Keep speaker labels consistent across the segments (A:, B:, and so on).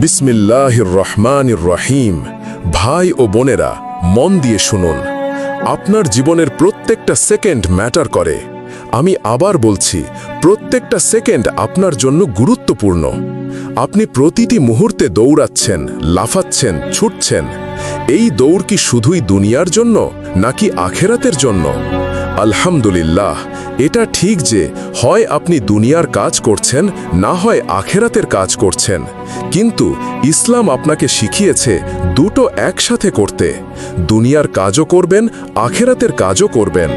A: বিসমিল্লাহির রহমানির রহিম ভাই ও বোনেরা, মন দিয়ে শুনুন। আপনার জীবনের প্রত্যেকটা সেকেন্ড ম্যাটার করে। আমি আবার বলছি, প্রত্যেকটা সেকেন্ড আপনার জন্য গুরুত্বপূর্ণ। আপনি প্রতিটি মুহূর্তে দৌড়াচ্ছেন, লাফাচ্ছেন, ছুটছেন। এই দৌড় কি শুধুই দুনিয়ার জন্য, নাকি আখেরাতের জন্য? আলহামদুলিল্লাহ, এটা ঠিক যে হয় আপনি দুনিয়ার কাজ করছেন, না হয় আখেরাতের কাজ করছেন। কিন্তু ইসলাম আপনাকে শিখিয়েছে দুটো একসাথে করতে। দুনিয়ার কাজও করবেন, আখেরাতের কাজও করবেন।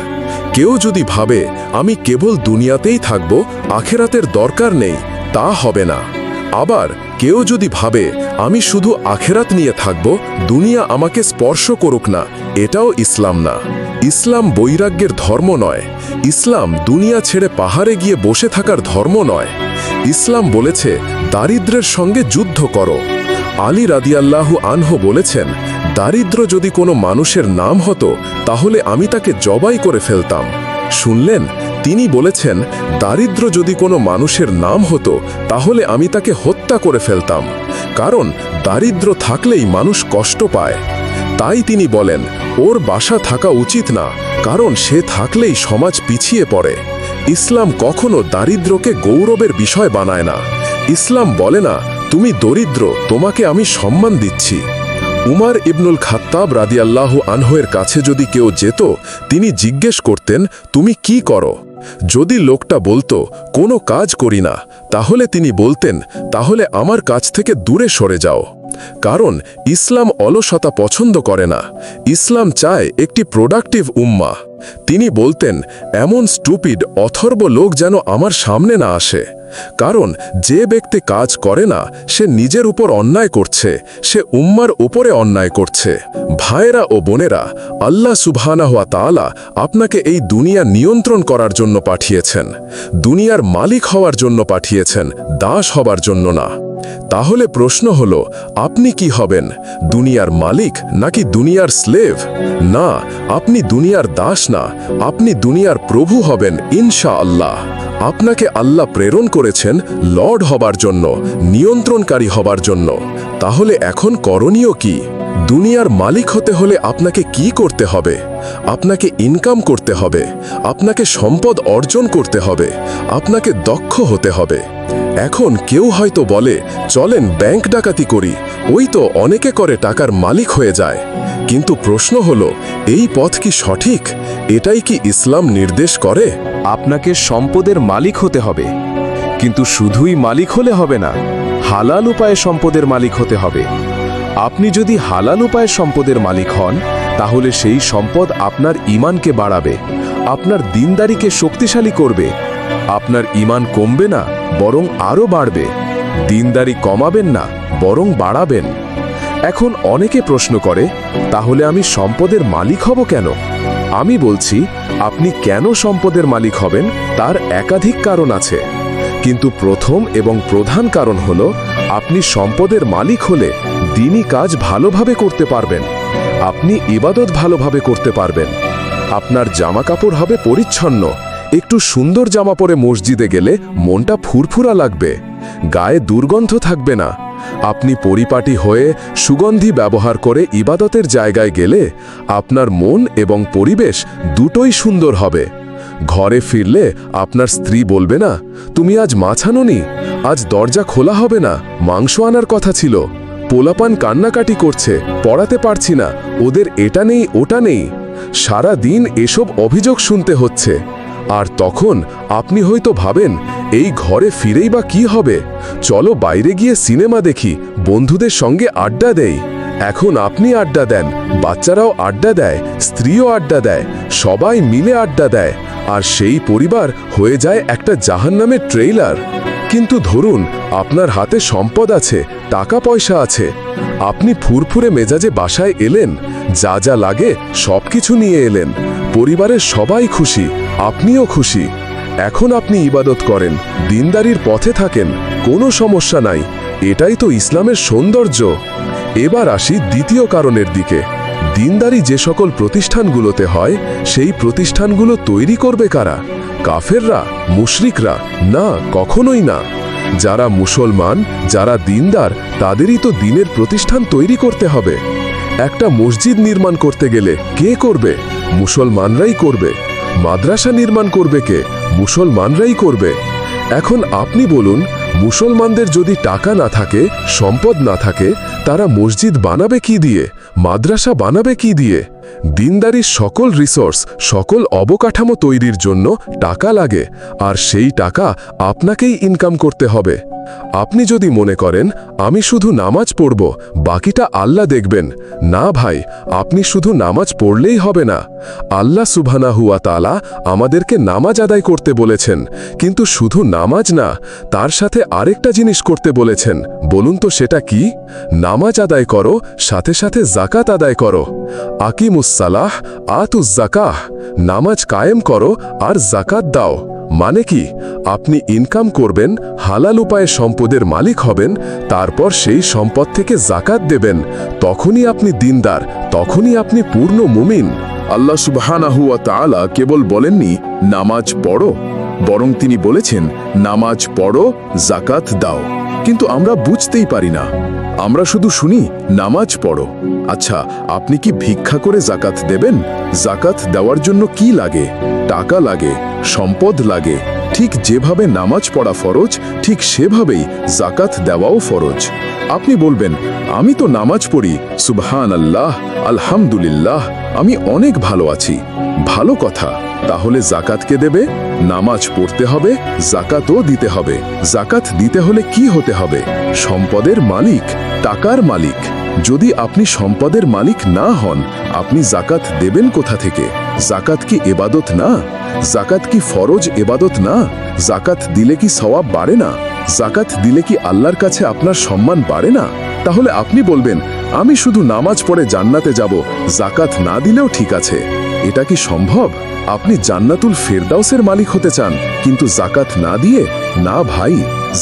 A: কেউ যদি ভাবে, আমি কেবল দুনিয়াতেই থাকব, আখেরাতের দরকার নেই তা হবে না। আবার কেউ যদি ভাবে, আমি শুধু আখেরাত নিয়ে থাকব, দুনিয়া আমাকে স্পর্শ করুক না, এটাও ইসলাম না। ইসলাম বৈরাগ্যের ধর্ম নয়। ইসলাম দুনিয়া ছেড়ে পাহাড়ে গিয়ে বসে থাকার ধর্ম নয়। ইসলাম বলেছে, দারিদ্রের সঙ্গে যুদ্ধ করো। আলী রাদিয়াল্লাহু আনহু বলেছেন, দারিদ্র যদি কোনো মানুষের নাম হতো, তাহলে আমি তাকে জবাই করে ফেলতাম। শুনলেন? তিনি বলেছেন দারিদ্র যদি কোনো মানুষের নাম হতো, তাহলে আমি তাকে হত্যা করে ফেলতাম। কারণ দারিদ্র থাকলেই মানুষ কষ্ট পায়। তাই তিনি বলেন, ওর বাসা থাকা উচিত না, কারণ সে থাকলেই সমাজ পিছিয়ে পড়ে। ইসলাম কখনো দারিদ্রকে গৌরবের বিষয় বানায় না। ইসলাম বলে না, তুমি দরিদ্র, তোমাকে আমি সম্মান দিচ্ছি। উমার ইবনুল খাত্তাব রাদিয়াল্লাহু আনহের কাছে যদি কেউ যেত, তিনি জিজ্ঞেস করতেন, তুমি কি করো? যদি লোকটা বলতো, কোনো কাজ করি না, তাহলে তিনি বলতেন, তাহলে আমার কাছ থেকে দূরে সরে যাও। কারণ ইসলাম অলসতা পছন্দ করে না। ইসলাম চায় একটি প্রোডাক্টিভ উম্মা। তিনি বলতেন, এমন স্টুপিড, অথর্ব লোক যেন আমার সামনে না আসে। কারণ যে ব্যক্তি কাজ করে না, সে নিজের উপর অন্যায় করছে, সে উম্মার উপরে অন্যায় করছে। ভাইয়েরা ও বোনেরা, আল্লাহ সুবহানা হওয়া তালা আপনাকে এই দুনিয়া নিয়ন্ত্রণ করার জন্য পাঠিয়েছেন। দুনিয়ার মালিক হওয়ার জন্য পাঠিয়েছেন, দাস হবার জন্য না। তাহলে প্রশ্ন হল, আপনি কি হবেন, দুনিয়ার মালিক নাকি দুনিয়ার স্লেভ না, আপনি দুনিয়ার দাস না, আপনি দুনিয়ার প্রভু হবেন ইনশা আল্লাহ আপনাকে আল্লাহ প্রেরণ করেছেন লর্ড হবার জন্য, নিয়ন্ত্রণকারী হবার জন্য। তাহলে এখন করণীয় কি? দুনিয়ার মালিক হতে হলে আপনাকে কি করতে হবে? আপনাকে ইনকাম করতে হবে, আপনাকে সম্পদ অর্জন করতে হবে, আপনাকে দক্ষ হতে হবে। এখন কেউ হয়তো বলে, চলেন ব্যাংক ডাকাতি করি। ওই তো অনেকে করে টাকার মালিক হয়ে যায়। কিন্তু প্রশ্ন হলো, এই পথ কি সঠিক? এটাই কি ইসলাম নির্দেশ করে?
B: আপনাকে সম্পদের মালিক হতে হবে। কিন্তু শুধুই মালিক হলে হবে না, হালাল উপায়ে সম্পদের মালিক হতে হবে। আপনি যদি হালাল উপায়ে সম্পদের মালিক হন, তাহলে সেই সম্পদ আপনার ইমানকে বাড়াবে, আপনার দিনদারিকে শক্তিশালী করবে আপনার ইমান কমবে না, বরং আরও বাড়বে। দিনদারি কমাবেন না, বরং বাড়াবেন। এখন অনেকে প্রশ্ন করে, তাহলে আমি সম্পদের মালিক হব কেন? আমি বলছি, আপনি কেন সম্পদের মালিক হবেন, তার একাধিক কারণ আছে। কিন্তু প্রথম এবং প্রধান কারণ হল, আপনি সম্পদের মালিক হলে দিনই কাজ ভালোভাবে করতে পারবেন। আপনি ইবাদত ভালোভাবে করতে পারবেন। আপনার জামা কাপড় হবে পরিচ্ছন্ন। একটু সুন্দর জামা পরে মসজিদে গেলে মনটা ফুরফুরা লাগবে, গায়ে দুর্গন্ধ থাকবে না। আপনি পরিপাটি হয়ে সুগন্ধি ব্যবহার করে ইবাদতের জায়গায় গেলে আপনার মন এবং পরিবেশ দুটোই সুন্দর হবে। ঘরে ফিরলে আপনার স্ত্রী বলবে না, তুমি আজ মাছ আনোনি, আজ দরজা খোলা হবে না, মাংস আনার কথা ছিল। পোলাপান কান্নাকাটি করছে, পড়াতে পারছি না, ওদের এটা নেই, ওটা নেই। সারা দিন এসব অভিযোগ শুনতে হচ্ছে। আর তখন আপনি হয়তো ভাবেন, এই ঘরে ফিরেই বা কি হবে? চলো বাইরে গিয়ে সিনেমা দেখি, বন্ধুদের সঙ্গে আড্ডা দেই। এখন আপনি আড্ডা দেন, বাচ্চারাও আড্ডা দেয়, স্ত্রীও আড্ডা দেয়, সবাই মিলে আড্ডা দেয়, আর সেই পরিবার হয়ে যায় একটা জাহান্নামের ট্রেইলার। কিন্তু ধরুন, আপনার হাতে সম্পদ আছে টাকা পয়সা আছে, আপনি ফুরফুরে মেজাজে বাসায় এলেন, যা যা লাগে সব কিছু নিয়ে এলেন পরিবারের সবাই খুশি, আপনিও খুশি। এখন আপনি ইবাদত করেন, দিনদারির পথে থাকেন, কোনো সমস্যা নাই, এটাই তো ইসলামের সৌন্দর্য। এবার আসি দ্বিতীয় কারণের দিকে। দিনদারি যে সকল প্রতিষ্ঠানগুলোতে হয়, সেই প্রতিষ্ঠানগুলো তৈরি করবে কারা? কাফেররা, মুশরিকরা? না, কখনোই না।
A: যারা মুসলমান, যারা দিনদার, তাদেরই তো দিনের প্রতিষ্ঠান তৈরি করতে হবে। একটা মসজিদ নির্মাণ করতে গেলে কে করবে? মুসলমানরাই করবে। মাদ্রাসা নির্মাণ করবে কে? মুসলমানরাই করবে। এখন আপনি বলুন, মুসলমানদের যদি টাকা না থাকে, সম্পদ না থাকে, তারা মসজিদ বানাবে কি দিয়ে? মাদ্রাসা বানাবে কি দিয়ে? দিনদারির সকল রিসোর্স সকল অবকাঠামো তৈরির জন্য টাকা লাগে, আর সেই টাকা আপনাকেই ইনকাম করতে হবে। আপনি যদি মনে করেন, আমি শুধু নামাজ পড়ব, বাকিটা আল্লাহ দেখবেন, না ভাই, আপনি শুধু নামাজ পড়লেই হবে না। আল্লাহ সুবহানা হুয়া তালা আমাদেরকে নামাজ আদায় করতে বলেছেন, কিন্তু শুধু নামাজ না, তার সাথে আরেকটা জিনিস করতে বলেছেন, বলুন তো সেটা কি? নামাজ আদায় করো, সাথে সাথে জাকাত আদায় করো। আকিমুসালাহ আতুজ জাকাহ নামাজ কায়েম করো আর জাকাত দাও। মানে কি? আপনি ইনকাম করবেন, হালাল উপায়ে সম্পদের মালিক হবেন, তারপর সেই সম্পদ থেকে জাকাত দেবেন। তখনই আপনি দিনদার, তখনই আপনি পূর্ণ মুমিন।
C: আল্লাহ সুবহানাহু ওয়া তাআলা কেবল বলেননি, নামাজ পড়ো। বরং তিনি বলেছেন, নামাজ পড়ো জাকাত দাও। কিন্তু আমরা বুঝতেই পারি না। আমরা শুধু শুনি, নামাজ পড়ো। আচ্ছা আপনি কি ভিক্ষা করে জাকাত দেবেন? জাকাত দেওয়ার জন্য কি লাগে? টাকা লাগে, সম্পদ লাগে। ঠিক যেভাবে নামাজ পড়া ফরজ, ঠিক সেভাবেই জাকাত দেওয়াও ফরজ। আপনি বলবেন, আমি তো নামাজ পড়ি সুবহান আল্লাহ আলহামদুলিল্লাহ, আমি অনেক ভালো আছি। ভালো কথা। তাহলে জাকাতকে দেবে? নামাজ পড়তে হবে, জাকাতও দিতে হবে। জাকাত দিতে হলে কি হতে হবে? সম্পদের মালিক, টাকার মালিক। যদি আপনি সম্পদের মালিক না হন, আপনি জাকাত দেবেন কোথা থেকে? জাকাত কি এবাদত না? জাকাত কি ফরজ এবাদত না? জাকাত দিলে কি সওয়াব বাড়ে না? জাকাত দিলে কি আল্লাহর কাছে আপনার সম্মান বাড়ে না? তাহলে আপনি বলবেন, আমি শুধু নামাজ পড়ে জান্নাতে যাব, জাকাত না দিলেও ঠিক আছে। এটা কি সম্ভব? আপনি জান্নাতুল ফেরদাউসের মালিক হতে চান, কিন্তু জাকাত না দিয়ে? না ভাই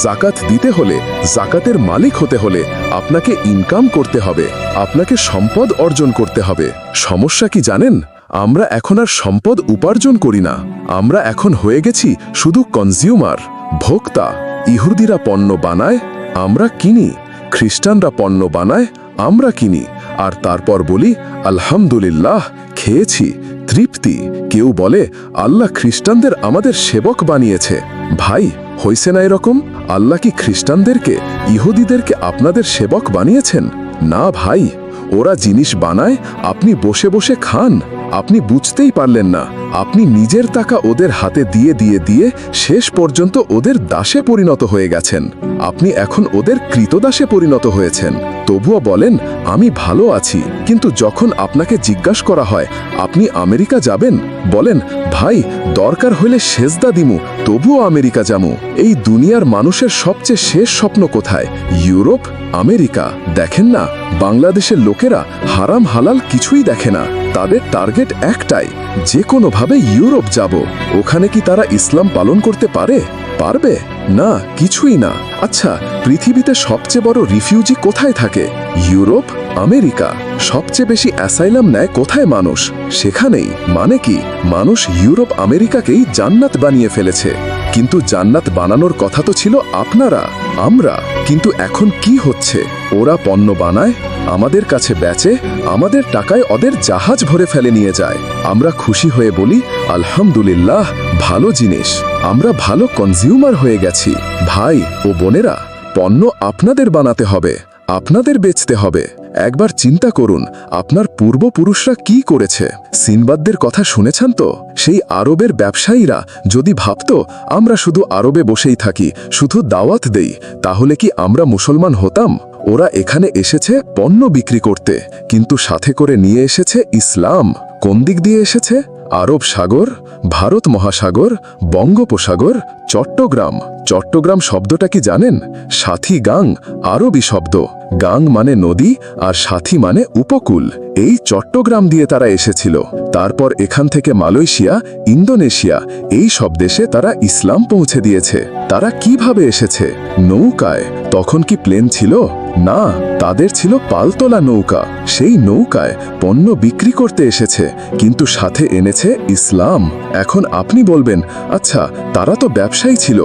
C: জাকাত দিতে হলে জাকাতের মালিক হতে হলে আপনাকে ইনকাম করতে হবে, আপনাকে সম্পদ অর্জন করতে হবে। সমস্যা কি জানেন? আমরা এখন আর সম্পদ উপার্জন করি না। আমরা এখন হয়ে গেছি শুধু কনজিউমার ভোক্তা। ইহুদিরা পণ্য বানায়, আমরা কিনি। খ্রিস্টানরা পণ্য বানায়, আমরা কিনি। আর তারপর বলি, আলহামদুলিল্লাহ, খেয়েছি। তৃপ্তি। কেউ বলে, আল্লাহ খ্রিস্টানদের আমাদের সেবক বানিয়েছে। ভাই, হইছে না এরকম? আল্লাহ কি খ্রিস্টানদেরকে, ইহুদিদেরকে আপনাদের সেবক বানিয়েছেন? না ভাই, ওরা জিনিস বানায়, আপনি বসে বসে খান। আপনি বুঝতেই পারলেন না। আপনি নিজের টাকা ওদের হাতে দিয়ে দিয়ে দিয়ে শেষ পর্যন্ত ওদের দাসে পরিণত হয়ে গেছেন। আপনি এখন ওদের কৃতদাসে পরিণত হয়েছেন। তবুও বলেন, আমি ভালো আছি। কিন্তু যখন আপনাকে জিজ্ঞাসা করা হয়, আপনি আমেরিকা যাবেন? বলেন, ভাই, দরকার হলে সেজদা দিমু। তবুও আমেরিকা যামু এই দুনিয়ার মানুষের সবচেয়ে শেষ স্বপ্ন কোথায়? ইউরোপ? আমেরিকা? দেখেন না, বাংলাদেশের লোকেরা হারাম হালাল কিছুই দেখে না। তাদের টার্গেট একটাই যে কোনোভাবে ইউরোপ যাব। ওখানে কি তারা ইসলাম পালন করতে পারে? পারবে? না, কিছুই না। আচ্ছা পৃথিবীতে সবচেয়ে বড় রিফিউজি কোথায় থাকে? Europe, America. সবচেয়ে বেশি অ্যাসাইলাম নেয় কোথায় মানুষ? সেখানেই। মানে কি? মানুষ ইউরোপ, আমেরিকাকেই জান্নাত বানিয়ে ফেলেছে। কিন্তু জান্নাত বানানোর কথা তো ছিল আপনারা, আমরা। কিন্তু এখন কি হচ্ছে? ওরা পণ্য বানায়, আমাদের কাছে বেচে, আমাদের টাকায় ওদের জাহাজ ভরে ফেলে নিয়ে যায়। আমরা খুশি হয়ে বলি, আলহামদুলিল্লাহ, ভালো জিনিস। আমরা ভালো কনজিউমার হয়ে গেছি। ভাই ও বোনেরা পণ্য আপনাদের বানাতে হবে, আপনাদের বেচতে হবে। একবার চিন্তা করুন, আপনার পূর্বপুরুষরা কি করেছে। সিনবাদদের কথা শুনেছেন তো? সেই আরবের ব্যবসায়ীরা যদি ভাবত, আমরা শুধু আরবে বসেই থাকি, শুধু দাওয়াত দেই, তাহলে কি আমরা মুসলমান হতাম? ওরা এখানে এসেছে পণ্য বিক্রি করতে, কিন্তু সাথে করে নিয়ে এসেছে ইসলাম। কোন দিক দিয়ে এসেছে? আরব সাগর, ভারত মহাসাগর, বঙ্গোপসাগর, চট্টগ্রাম। চট্টগ্রাম শব্দটা কি জানেন? সাথী গাং, আরবি শব্দ। গাং মানে নদী আর সাথী মানে উপকূল। এই চট্টগ্রাম দিয়ে তারা এসেছিল। তারপর এখান থেকে মালয়েশিয়া, ইন্দোনেশিয়া, এই সব দেশে তারা ইসলাম পৌঁছে দিয়েছে। তারা কীভাবে এসেছে? নৌকায়। তখন কি প্লেন ছিল? না, তাদের ছিল পালতোলা নৌকা। সেই নৌকায় পণ্য বিক্রি করতে এসেছে, কিন্তু সাথে এনেছে ইসলাম। এখন আপনি বলবেন আচ্ছা তারা তো ব্যবসায়ী ছিল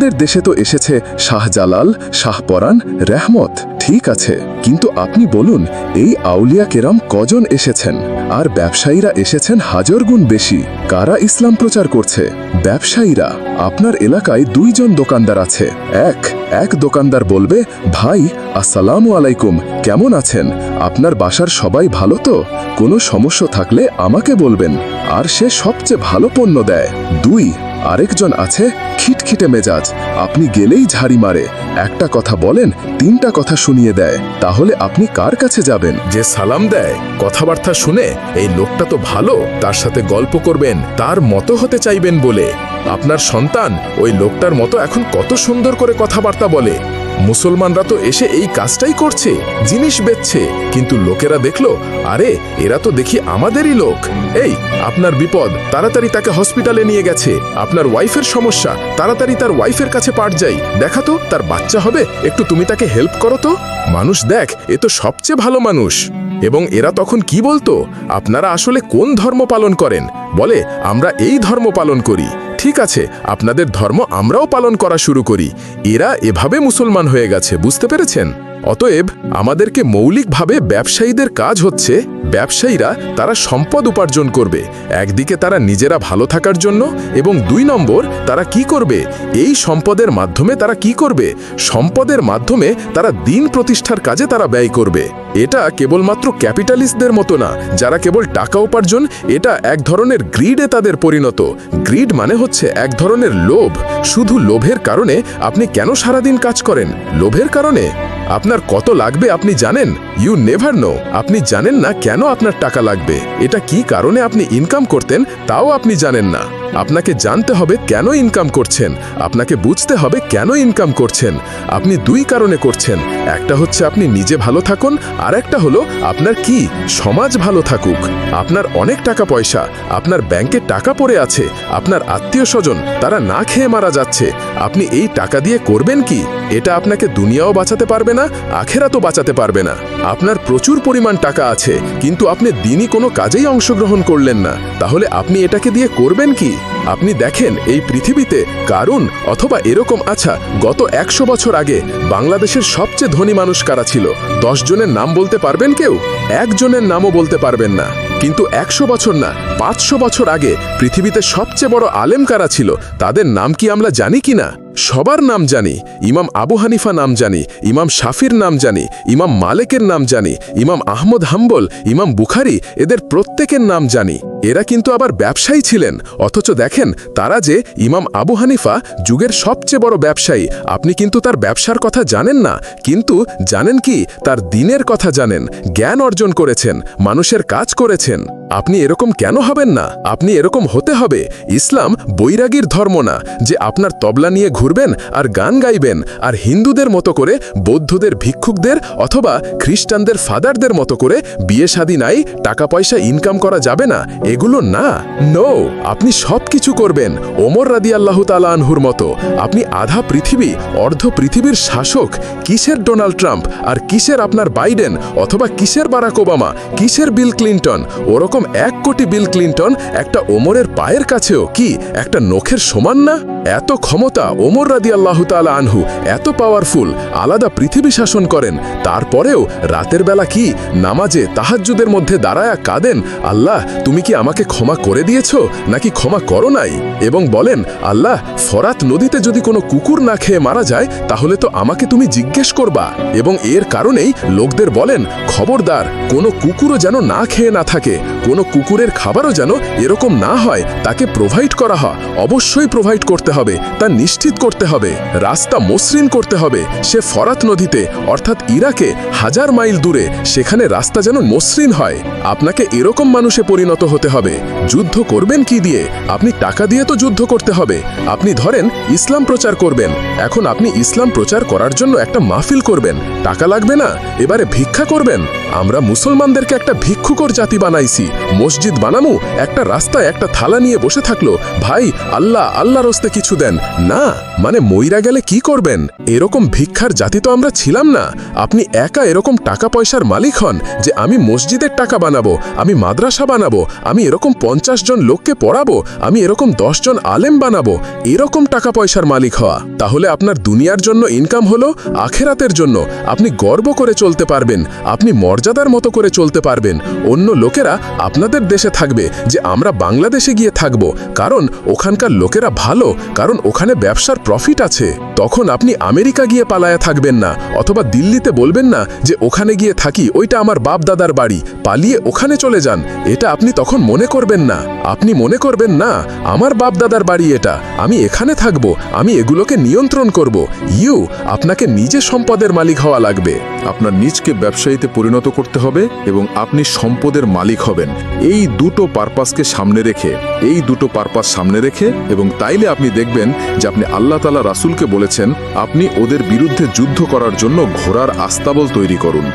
C: আমাদের দেশে তো এসেছে শাহজালাল শাহপরান রেহমত, ঠিক আছে। কিন্তু আপনি বলুন, এই আউলিয়া কেরাম কজন এসেছেন? আর ব্যবসায়ীরা এসেছেন হাজার গুণ বেশি। কারা ইসলাম প্রচার করছে? ব্যবসায়ীরা। আপনার এলাকায় দুইজন দোকানদার আছে। এক এক দোকানদার বলবে, ভাই, আসসালামু আলাইকুম, কেমন আছেন? আপনার বাসার সবাই ভালো তো? কোনো সমস্যা থাকলে আমাকে বলবেন। আর সে সবচেয়ে ভালো পণ্য দেয়। দুই আরেকজন আছে খিটখিটে মেজাজ। আপনি গেলেই ঝাড়ি মারে। একটা কথা বলেন, তিনটা কথা শুনিয়ে দেয়। তাহলে আপনি কার কাছে যাবেন?
A: যে সালাম দেয়, কথাবার্তা শুনে, এই লোকটা তো ভালো, তার সাথে গল্প করবেন, তার মতো হতে চাইবেন বলে। আপনার সন্তান, ওই লোকটার মতো এখন কত সুন্দর করে কথাবার্তা বলে। মুসলমানরা তো এসে এই কাজটাই করছে, জিনিস বেচছে, কিন্তু লোকেরা দেখল, আরে, এরা তো দেখি আমাদেরই লোক। এই, আপনার বিপদ, তাড়াতাড়ি তাকে হসপিটালে নিয়ে গেছে। আপনার ওয়াইফের সমস্যা, তাড়াতাড়ি তার ওয়াইফের কাছে পাঠ যাই। দেখা তো, তার বাচ্চা হবে, একটু তুমি তাকে হেল্প করো তো। মানুষ দেখ, এ তো সবচেয়ে ভালো মানুষ। এবং এরা তখন কি বলতো? আপনারা আসলে কোন ধর্ম পালন করেন? বলে, আমরা এই ধর্ম পালন করি। ঠিক আছে, আপনাদের ধর্ম আমরাও পালন করা শুরু করি। এরা এভাবে মুসলমান হয়ে গেছে, বুঝতে পেরেছেন? অতএব আমাদেরকে মৌলিকভাবে ব্যবসায়ীদের কাজ হচ্ছে ব্যবসায়ীরা তারা সম্পদ উপার্জন করবে। একদিকে তারা নিজেরা ভালো থাকার জন্য এবং দুই নম্বর তারা কি করবে? এই সম্পদের মাধ্যমে তারা কি করবে? সম্পদের মাধ্যমে তারা দিন প্রতিষ্ঠার কাজে তারা ব্যয় করবে। এটা কেবলমাত্র ক্যাপিটালিস্টদের মতো না, যারা কেবল টাকা উপার্জন, এটা এক ধরনের গ্রিডে তাদের পরিণত। গ্রিড মানে হচ্ছে এক ধরনের লোভ। শুধু লোভের কারণে আপনি কেন সারাদিন কাজ করেন? লোভের কারণে? আপনার কত লাগবে আপনি জানেন? ইউ নেভার নো আপনি জানেন না কেন আপনার টাকা লাগবে। এটা কি কারণে আপনি ইনকাম করতেন, তাও আপনি জানেন না। আপনাকে জানতে হবে কেন ইনকাম করছেন। আপনাকে বুঝতে হবে কেন ইনকাম করছেন। আপনি দুই কারণে করছেন। একটা হচ্ছে আপনি নিজে ভালো থাকুন, আর একটা হলো আপনার কি? সমাজ ভালো থাকুক। আপনার অনেক টাকা পয়সা, আপনার ব্যাংকে টাকা পড়ে আছে, আপনার আত্মীয় স্বজন, তারা না খেয়ে মারা যাচ্ছে। আপনি এই টাকা দিয়ে করবেন কি? এটা আপনাকে দুনিয়াও বাঁচাতে পারবে না আখেরা তো বাঁচাতে পারবে না। আপনার প্রচুর পরিমাণ টাকা আছে, কিন্তু আপনি দিনই কোনো কাজেই অংশগ্রহণ করলেন না। তাহলে আপনি এটাকে দিয়ে করবেন কি? আপনি দেখেন এই পৃথিবীতে কারুন অথবা এরকম আচ্ছা গত একশো বছর আগে বাংলাদেশের সবচেয়ে ধনী মানুষ কারা ছিল? দশ জনের নাম বলতে পারবেন কেউ? একজনের নামও বলতে পারবেন না। কিন্তু একশো বছর না, পাঁচশো বছর আগে পৃথিবীতে সবচেয়ে বড় আলেম কারা ছিল? তাদের নাম কি আমরা জানি কি না সবার নাম জানি। ইমাম আবু হানিফা নাম জানি, ইমাম শাফির নাম জানি, ইমাম মালেকের নাম জানি, ইমাম আহমদ হাম্বল, ইমাম বুখারি, এদের প্রত্যেকের নাম জানি। এরা কিন্তু আবার ব্যবসায়ী ছিলেন। অথচ দেখেন, তারা যে ইমাম আবু হানিফা যুগের সবচেয়ে বড় ব্যবসায়ী। আপনি কিন্তু তার ব্যবসার কথা জানেন না, কিন্তু জানেন কি? তার দিনের কথা জানেন, জ্ঞান অর্জন করেছেন, মানুষের কাজ করেছেন। আপনি এরকম কেন হবেন না? আপনি এরকম হতে হবে। ইসলাম বৈরাগীর ধর্ম না, যে আপনার তবলা নিয়ে ঘুরবেন আর গান গাইবেন, আর হিন্দুদের মতো করে বৌদ্ধদের ভিক্ষুকদের অথবা খ্রিস্টানদের ফাদারদের মতো করে বিয়ে শাদী নাই, টাকা পয়সা ইনকাম করা যাবে না এগুলো না। নো আপনি সব কিছু করবেন, ওমর রাদি আল্লাহ আনহুর মতো। আপনি আধা পৃথিবী, অর্ধ পৃথিবীর শাসক, কিসের ডোনাল্ড ট্রাম্প আর কিসের আপনার বাইডেন অথবা কিসের বারাক ওবামা, কিসের বিল ক্লিন্টন? ওরকম এক কোটি বিল ক্লিন্টন একটা ওমরের পায়ের কাছেও কি একটা নখের সমান না? এত ক্ষমতা ওমর রাদি আল্লাহ তালা আনহু, এত পাওয়ারফুল আলাদা পৃথিবী শাসন করেন। তারপরেও রাতের বেলা কি নামাজে তাহাজ্জুদের মধ্যে দাঁড়ায়া কাঁদেন? আল্লাহ, তুমি কি আমাকে ক্ষমা করে দিয়েছ? নাকি ক্ষমা করো নাই? এবং বলেন, আল্লাহ, ফরাত নদীতে যদি কোনো কুকুর না খেয়ে মারা যায়, তাহলে তো আমাকে তুমি জিজ্ঞেস করবা। এবং এর কারণেই লোকদের বলেন, খবরদার, কোনো কুকুরও যেন না খেয়ে না থাকে, কোনো কুকুরের খাবারও যেন এরকম না হয়, তাকে প্রোভাইড করা হয়। অবশ্যই প্রোভাইড করতে হবে, তা নিশ্চিত করতে হবে, রাস্তা মসৃণ করতে হবে। সে ফরাত নদীতে, অর্থাৎ ইরাকে, হাজার মাইল দূরে, সেখানে রাস্তা যেন মসৃণ হয়। আপনাকে এরকম মানুষে পরিণত হতে হবে। যুদ্ধ করবেন কি দিয়ে? আপনি টাকা দিয়ে তো যুদ্ধ করতে হবে। আপনি ধরেন, ইসলাম প্রচার করবেন। এখন আপনি ইসলাম প্রচার করার জন্য একটা মাহফিল করবেন। টাকা লাগবে না? এবারে ভিক্ষা করবেন। আমরা মুসলমানদেরকে একটা ভিক্ষুকর জাতি বানাইছি। মসজিদ বানামু, একটা রাস্তায় একটা থালা নিয়ে বসে থাকল। ভাই, আল্লাহ আল্লাহ রস্তে কিছু দেন। না মানে মইরা গেলে কি করবেন? এরকম ভিক্ষার জাতি তো আমরা ছিলাম না। আপনি একা এরকম টাকা পয়সার মালিক হন যে আমি মসজিদের টাকা বানাবো, আমি মাদ্রাসা বানাবো, আমি এরকম পঞ্চাশ জন লোককে পড়াবো, আমি এরকম জন আলেম বানাবো, এরকম টাকা পয়সার মালিক হওয়া। তাহলে আপনার দুনিয়ার জন্য ইনকাম হলো আখেরাতের জন্য। আপনি গর্ব করে চলতে পারবেন, আপনি মর্যাদার মতো করে চলতে পারবেন। অন্য লোকেরা আপনাদের দেশে থাকবে যে আমরা বাংলাদেশে গিয়ে থাকব। কারণ ওখানকার লোকেরা ভালো, কারণ ওখানে ব্যবসার প্রফিট আছে। তখন আপনি আমেরিকা গিয়ে পালায়া থাকবেন না, অথবা দিল্লিতে বলবেন না যে ওখানে গিয়ে থাকি, ওইটা আমার বাপ দাদার বাড়ি, পালিয়ে ওখানে চলে যান। এটা আপনি তখন মনে করবেন না। আপনি মনে করবেন না, আমার বাপ দাদার বাড়ি এটা। আমি এখানে থাকব, আমি এগুলোকে নিয়ন্ত্রণ করব। ইউ, আপনাকে নিজে সম্পদের মালিক হওয়া লাগবে।
C: আপনার নিজকে ব্যবসায়ীতে পরিণত করতে হবে এবং আপনি সম্পদের মালিক হবেন। এই দুটো পারপাসকে সামনে রেখে, এই দুটো পারপাস সামনে রেখে এবং তাইলে আপনি দেখবেন যে আপনি আল্লাহ তালা রাসুলকে বলেছেন, আপনি ওদের বিরুদ্ধে যুদ্ধ করার জন্য ঘোড়ার আস্তাবল তৈরি করুন।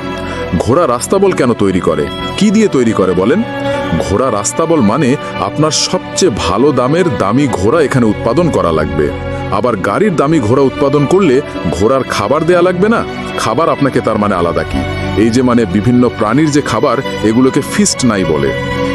C: ঘোড়া রাস্তাবল কেন তৈরি করে? কি দিয়ে তৈরি করে বলেন? ঘোড়া রাস্তাবল মানে আপনার সবচেয়ে ভালো দামের দামি ঘোড়া এখানে উৎপাদন করা লাগবে। আবার গাড়ির দামি ঘোড়া উৎপাদন করলে ঘোড়ার খাবার দেয়া লাগবে না? খাবার আপনাকে তার মানে আলাদা কি? এই যে মানে বিভিন্ন প্রাণীর যে খাবার, এগুলোকে ফিস্ট নাই বলে।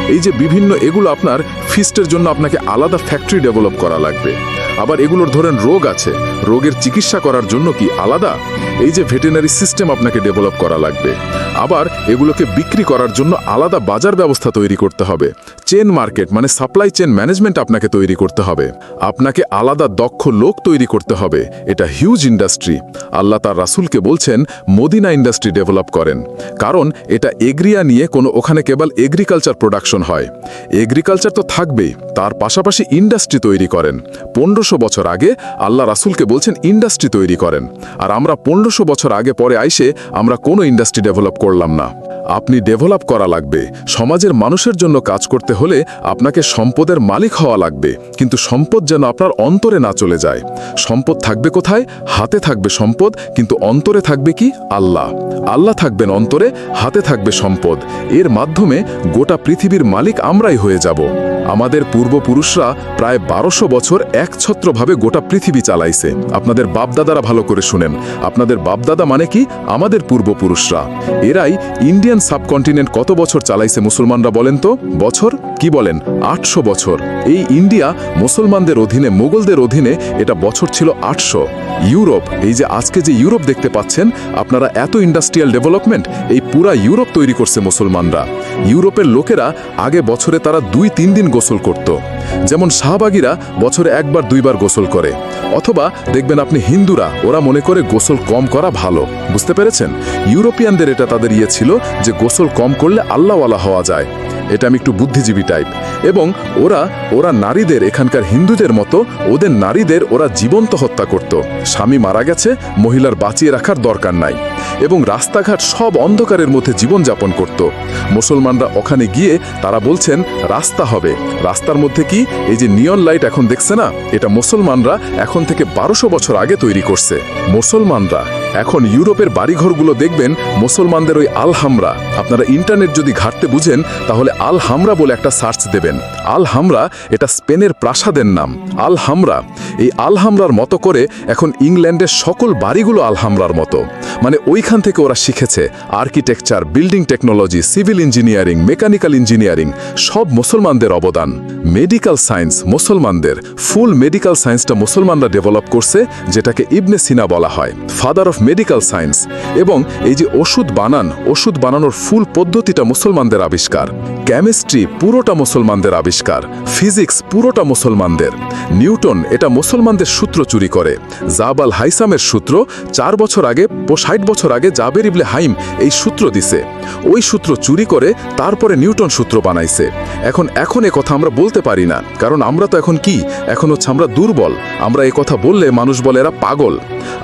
C: এই যে বিভিন্ন এগুলো আপনার ফিস্টের জন্য আপনাকে আলাদা ফ্যাক্টরি ডেভেলপ করা লাগবে। আবার এগুলোর ধরেন রোগ আছে। রোগের চিকিৎসা করার জন্য কি আলাদা? এই যে ভেটেনারি সিস্টেম আপনাকে ডেভেলপ করা লাগবে। আবার এগুলোকে বিক্রি করার জন্য আলাদা বাজার ব্যবস্থা তৈরি করতে হবে। চেন মার্কেট মানে সাপ্লাই চেন ম্যানেজমেন্ট আপনাকে তৈরি করতে হবে। আপনাকে আলাদা দক্ষ লোক তৈরি করতে হবে। এটা হিউজ ইন্ডাস্ট্রি। আল্লাহ তার রাসুলকে বলছেন, মদিনা ইন্ডাস্ট্রি ডেভেলপ করেন। কারণ এটা এগ্রিয়া নিয়ে কোনো ওখানে কেবল এগ্রিকালচার প্রোডাকশন হয়। এগ্রিকালচার তো থাকবেই। তার পাশাপাশি ইন্ডাস্ট্রি তৈরি করেন। পনেরোশো বছর আগে আল্লাহ রাসুলকে বলছেন, ইন্ডাস্ট্রি তৈরি করেন। আর আমরা পনেরোশো বছর আগে পরে আইসে আমরা কোনো ইন্ডাস্ট্রি ডেভেলপ করলাম না। আপনি ডেভেলপ করা লাগবে। সমাজের মানুষের জন্য কাজ করতে হলে আপনাকে সম্পদের মালিক হওয়া লাগবে। কিন্তু সম্পদ যেন আপনার অন্তরে না চলে যায়। সম্পদ থাকবে কোথায়? হাতে থাকবে সম্পদ, কিন্তু অন্তরে থাকবে কি? আল্লাহ। আল্লাহ থাকবেন অন্তরে, হাতে থাকবে সম্পদ। এর মাধ্যমে গোটা পৃথিবীর মালিক আমরাই হয়ে যাব। আমাদের পূর্বপুরুষরা প্রায় বারোশো বছর একছত্রভাবে গোটা পৃথিবী চালাইছে। আপনাদের বাপদাদারা ভালো করে শুনেন। আপনাদের বাপদাদা মানে কি? আমাদের পূর্বপুরুষরা। এরাই ইন্ডিয়ান সাবকন্টিনেন্ট কত বছর চালাইছে মুসলমানরা বলেন তো? বছর? কি বলেন? আটশো বছর। এই ইন্ডিয়া মুসলমানদের অধীনে, মোগলদের অধীনে এটা বছর ছিল আটশো। ইউরোপ, এই যে আজকে যে ইউরোপ দেখতে পাচ্ছেন, আপনারা এত ইন্ডাস্ট্রিয়াল ডেভেলপমেন্ট, এই পুরা ইউরোপ তৈরি করছে মুসলমানরা। ইউরোপের লোকেরা আগে বছরে তারা দুই তিন দিন গোসল করত। যেমন শাহবাগিরা বছরে একবার, দুইবার গোসল করে। অথবা দেখবেন আপনি হিন্দুরা, ওরা মনে করে গোসল কম করা ভালো। বুঝতে পেরেছেন? ইউরোপিয়ানদের এটা তাদের ইয়ে ছিল যে গোসল কম করলে আল্লাহওয়ালা হওয়া যায়। এটা আমি একটু বুদ্ধিজীবী টাইপ এবং ওরা ওরা নারীদের, এখানকার হিন্দুদের মতো, ওদের নারীদের ওরা জীবন্ত হত্যা করত। স্বামী মারা গেছে, মহিলার বাঁচিয়ে রাখার দরকার নাই। এবং রাস্তাঘাট সব অন্ধকারের মধ্যে জীবনযাপন করত। মুসলমানরা ওখানে গিয়ে তারা বলছেন, রাস্তা হবে। রাস্তার মধ্যে কি এই যে নিয়ন লাইট এখন দেখছে না? এটা মুসলমানরা এখন থেকে বারোশো বছর আগে তৈরি করছে। মুসলমানরা, এখন ইউরোপের বাড়িঘরগুলো দেখবেন মুসলমানদের ওই আলহামরা। আপনারা ইন্টারনেট যদি ঘাটতে বুঝেন, তাহলে আল হামরা বলে একটা সার্চ দেবেন। আল হামরা এটা স্পেনের প্রাসাদের নাম। আল হামরা এই আল হামরার মতো করে এখন ইংল্যান্ডের সকল বাড়িগুলো আল হামরার মতো। মানে ওইখান থেকে ওরা শিখেছে architecture building technology civil engineering mechanical engineering সব মুসলমানদের অবদান। মেডিকেল সায়েন্স মুসলমানদের ফুল মেডিকেল সায়েন্সটা মুসলমানরা ডেভেলপ করছে, যেটাকে ইবনে সিনা বলা হয় ফাদার অফ মেডিকেল সায়েন্স এবং এই যে ওষুধ বানান, ওষুধ বানানোর ফুল পদ্ধতিটা মুসলমানদের আবিষ্কার। কেমিস্ট্রি পুরোটা মুসলমানদের আবিষ্কার, ফিজিক্স পুরোটা মুসলমানদের। নিউটন এটা মুসলমানদের সূত্র চুরি করে। জাবাল হাইসামের সূত্র চার বছর আগে ষাট বছর আগে জাবের ইবলে হাইম এই সূত্র দিছে। ওই সূত্র চুরি করে তারপরে নিউটন সূত্র বানাইছে। এখন এখন এ কথা আমরা বলতে পারি না, কারণ আমরা তো এখন কি? এখন হচ্ছে আমরা দুর্বল। আমরা এ কথা বললে মানুষ বলে এরা পাগল।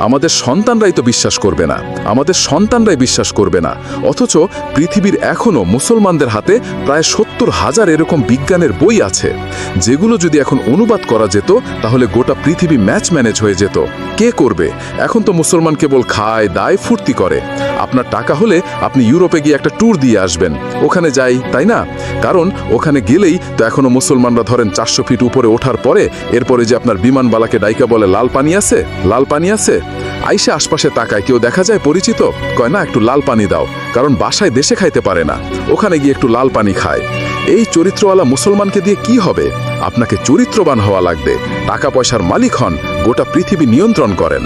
C: আমাদের সন্তানরাই তো বিশ্বাস করবে না। আমাদের সন্তানরাই বিশ্বাস করবে না। অথচ পৃথিবীর এখনও মুসলমানদের হাতে প্রায় সত্তর হাজার এরকম বিজ্ঞানের বই আছে। যেগুলো যদি এখন অনুবাদ করা যেত, তাহলে গোটা পৃথিবী ম্যাচ ম্যানেজ হয়ে যেত। কে করবে? এখন তো মুসলমান কেবল খায়, দায়, ফুর্তি করে। আপনার টাকা হলে আপনি ইউরোপে গিয়ে একটা ট্যুর দিয়ে আসবেন। ওখানে যাই, তাই না? কারণ ওখানে গেলেই তো এখনও মুসলমানরা ধরেন চারশো ফিট উপরে ওঠার পরে, এরপরে যে আপনার বিমানবালাকে ডাইকা বলে, লাল পানি আছে? লাল পানি আছে? আইসে আশপাশে তাকায়, কেউ দেখা যায় পরিচিত? কয়, না, একটু লাল পানি দাও। কারণ বাসায় দেশে খাইতে পারে না। ওখানে গিয়ে একটু লাল পানি খায়। এই চরিত্রওয়ালা মুসলমানকে দিয়ে কি হবে? আপনাকে চরিত্রবান হওয়া লাগবে। টাকা পয়সার মালিক হন, গোটা পৃথিবী নিয়ন্ত্রণ করেন।